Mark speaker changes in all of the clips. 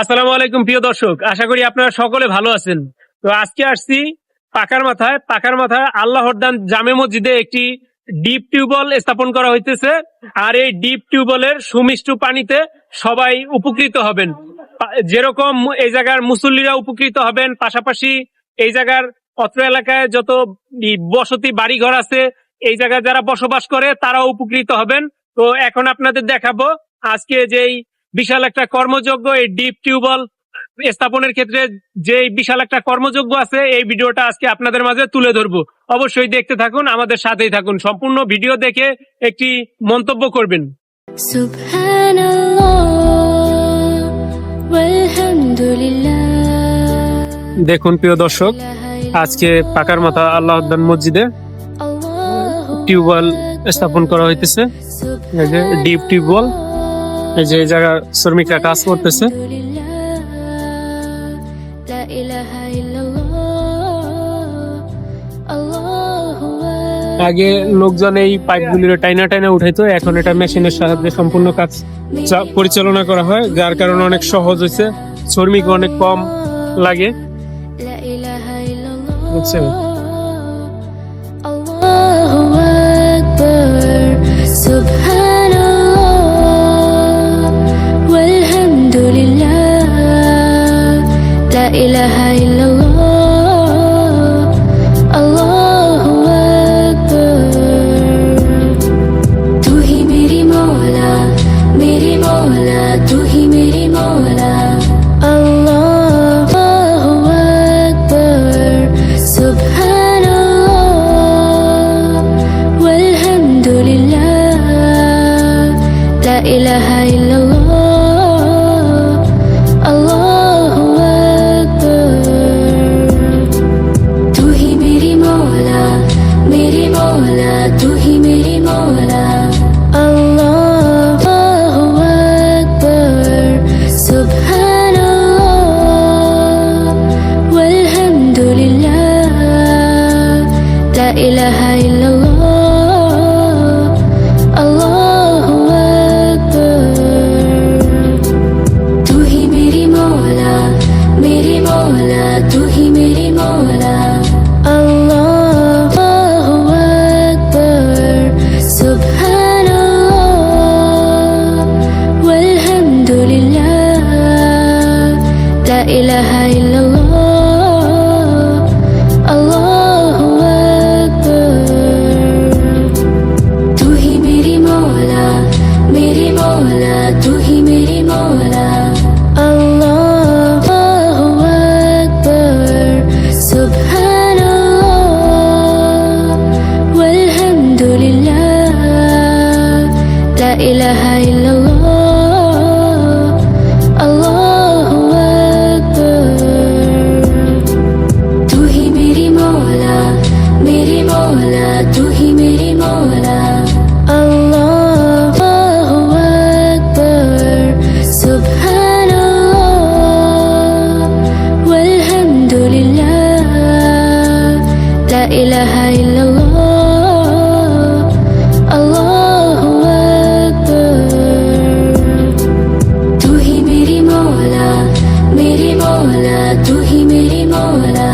Speaker 1: আসসালামু আলাইকুম, প্রিয় দর্শক। আশা করি আপনারা সকলে ভালো আছেন। তো আজকে আসছি পাকার মাথায়। পাকার মাথায় আল্লাহর দান জামে মসজিদে একটি ডিপ টিউবওয়েল স্থাপন করা হইতেছে। আর এই ডিপ টিউবওয়েলের সুমিষ্ট পানিতে সবাই উপকৃত হবেন। যেরকম এই জায়গার মুসল্লিরা উপকৃত হবেন, পাশাপাশি এই জায়গার অত্র এলাকায় যত বসতি বাড়িঘর আছে, এই জায়গায় যারা বসবাস করে, তারাও উপকৃত হবেন। তো এখন আপনাদের দেখাবো আজকে যেই বিশাল একটা কর্মযোগ্য এই ডিপ টিউবওয়েল স্থাপনের ক্ষেত্রে যে বিশাল একটা কর্মযোগ্য আছে এই ভিডিওটা আজকে আপনাদের মাঝে তুলে ধরবো। অবশ্যই দেখতে থাকুন আমাদের সাথেই থাকুন। সম্পূর্ণ ভিডিও দেখে একটি মন্তব্য করবেন। দেখুন প্রিয় দর্শক আজকে পাকার মাথা আল্লাহ মসজিদে টিউবওয়েল স্থাপন করা হইতেছে। ডিপ টিউবওয়েল এই যে জায়গা শ্রমিকরা কাজ করতেছে। আগে লোকজন এই পাইপগুলির টাইনা টাইনা উঠাইতো এখন এটা মেশিনের সাহায্যে সম্পূর্ণ কাজ পরিচালনা করা হয় যার কারণে অনেক সহজ হয়েছে শ্রমিক অনেক কম লাগে। বুঝছেন?
Speaker 2: ইলাহা ইল্লাল্লাহ আল্লাহু আকবার তু হি মেরি মওলা মেরি মওলা তু হি মেরি মওলা আল্লাহু আকবার সুবহানাল্লাহ ওয়ালহামদুলিল্লাহ লা ইলাহা ইলাহা ইল্লাল্লাহ আল্লাহু আকবার তু হি মেরি মওলা মেরি মওলা তু হি মেরি মওলা আল্লাহু আকবার সুবহানাল্লাহ ওয়ালহামদুলিল্লাহ লা ইলাহা ইলাহা ইল্লাল্লাহ আল্লাহু আকবার তুহি মেরি মওলা মেরি মওলা তুহি মেরি মওলা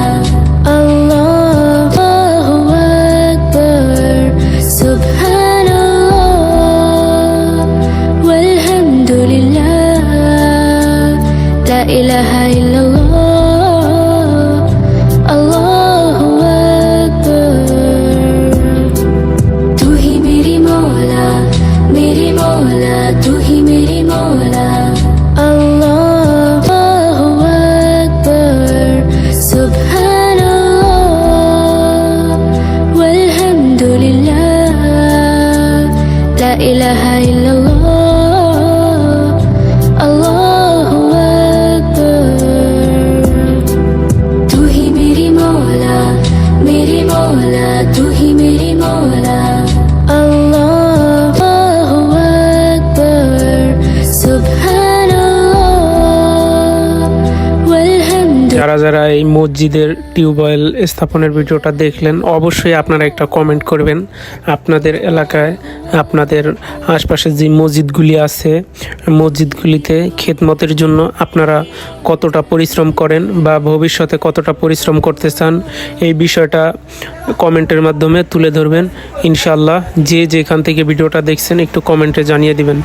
Speaker 2: ला
Speaker 3: যারা যারা এই মসজিদের টিউবওয়েল স্থাপনের ভিডিওটা দেখলেন, অবশ্যই আপনারা একটা কমেন্ট করবেন। আপনাদের এলাকায়, আপনাদের আশপাশে যে মসজিদগুলি আছে, মসজিদগুলিতে খেদমতের জন্য আপনারা কতটা পরিশ্রম করেন বা ভবিষ্যতে কতটা পরিশ্রম করতে চান, এই বিষয়টা কমেন্টের মাধ্যমে তুলে ধরবেন। ইনশাল্লাহ যে যেখান থেকে ভিডিওটা দেখছেন, একটু কমেন্টে জানিয়ে দিবেন।